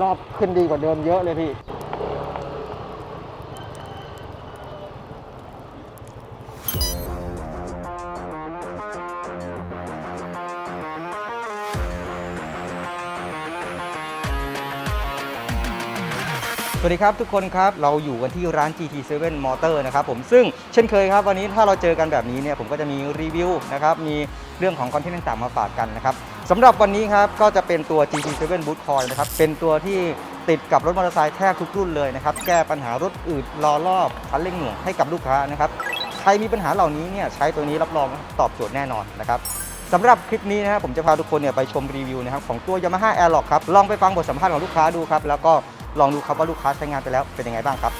รอบขึ้นดีกว่าเดิมเยอะเลยพี่ สวัสดีครับทุกคนครับ เราอยู่กันที่ร้าน GT7 Motor นะครับผมซึ่งเช่นเคยครับวันนี้ถ้าเราเจอกันแบบนี้เนี่ยผมก็จะมีรีวิวนะครับ มีเรื่องของคอนเทนต์ต่างๆมาฝากกันนะครับ สำหรับวันนี้ครับก็จะเป็นตัว GT7 Boot Coil นะครับเป็นตัวที่ติดกับรถมอเตอร์ไซค์แทบทุกรุ่นเลยนะครับแก้ปัญหารถอืดล้อรอบคันเร่งหน่วงให้กับลูกค้านะครับใครมีปัญหาเหล่านี้เนี่ยใช้ตัวนี้รับรองตอบโจทย์แน่นอนนะครับสำหรับคลิปนี้นะครับผมจะพาทุกคนเนี่ยไปชมรีวิวนะครับของตัว Yamaha Airlock ครับลองไปฟังบทสัมภาษณ์ของลูกค้าดูครับแล้วก็ลองดูครับว่าลูกค้าใช้งานไปแล้วเป็นยังไงบ้างครับ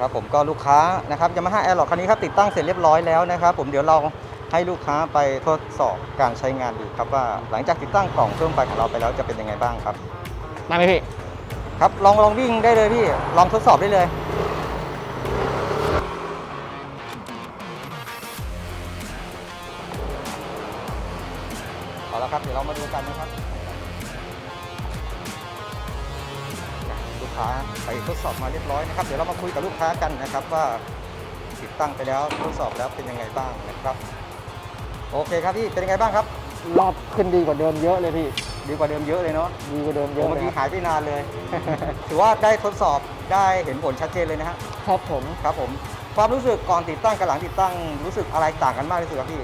ครับผมก็ลูกค้านะครับ Yamaha Airlock คันนี้ครับติดตั้งเสร็จเรียบร้อยแล้วนะครับผมเดี๋ยวเราให้ลูกค้าไปทดสอบการใช้งานดูครับว่าหลังจากติดตั้งกล่องเครื่องไฟของเราไปแล้วจะเป็นยังไงบ้างครับได้ไหมพี่ครับลองลองวิ่งได้เลยพี่ลองทดสอบได้เลยเอาละครับเดี๋ยวเรามาดูกันนะครับ ค้าไปทดสอบมาเรียบร้อยนะครับ เดี๋ยวเรามาคุยกับลูกค้ากันนะครับ ว่าติดตั้งไปแล้วทดสอบแล้วเป็นยังไงบ้างนะครับ โอเคครับพี่เป็นยังไงบ้างครับ รอบขึ้นดีกว่าเดิมเยอะเลยพี่ดีกว่าเดิมเยอะเลยเนาะดีกว่าเดิมเยโอ้อะเมื่อเลยกี้ครับหายไปนานเลย ถือว่าได้ทดสอบได้เห็นผลชัดเจนเลยนะฮะครับผม ครับผมความรู้สึกก่อนติดตั้งกับหลังติดตั้งรู้สึกอะไรต่างกันมากที่สุดครับพี่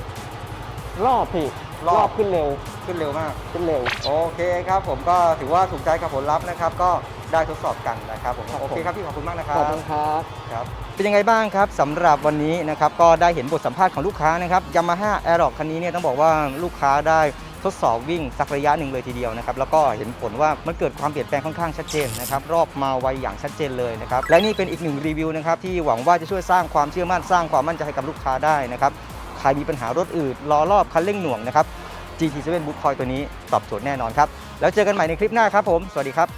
รอบพี่รอบ ขึ้นเร็วขึ้นเร็วมาก ขึ้นเร็ว โอเคครับผมก็ถือว่าถูกใจกับผลลัพธ์นะครับ ก็ ได้ทดสอบกันนะครับผมครับโอเคครับพี่ขอบคุณมากนะครัขอบบคุณครับ ครับเป็นยังไงบ้างครับสำหรับวันนี้นะครับก็ได้เห็นบทสัมภาษณ์ของลูกค้านะครับยามาฮ่าแอร์ร็อกคันนี้เนี่ยต้องบอกว่าลูกค้าได้ทดสอบวิ่งสักระยะหนึ่งเลยทีเดียวนะครับแล้วก็เห็นผลว่ามันเกิดความเปลี่ยนแปลงค่อนข้างชัดเจนนะครับรอบมาไวอย่างชัดเจนเลยนะครับและนี่เป็นอีกหนึ่งรีวิวนะครับที่หวังว่าจะช่วยสร้างความเชื่อมั่นสร้างความมั่นใจให้กับลูกค้าได้นะครับใครมีปัญหารถอืดล้อรอบคันเร่งหน่วงนะครับ GT7 Boot Coil ตัวนี้ตอบโจทย์แน่นอนครับแล้วเจอกันใหม่ในคลิปหน้าครับผมสวัสดีครับ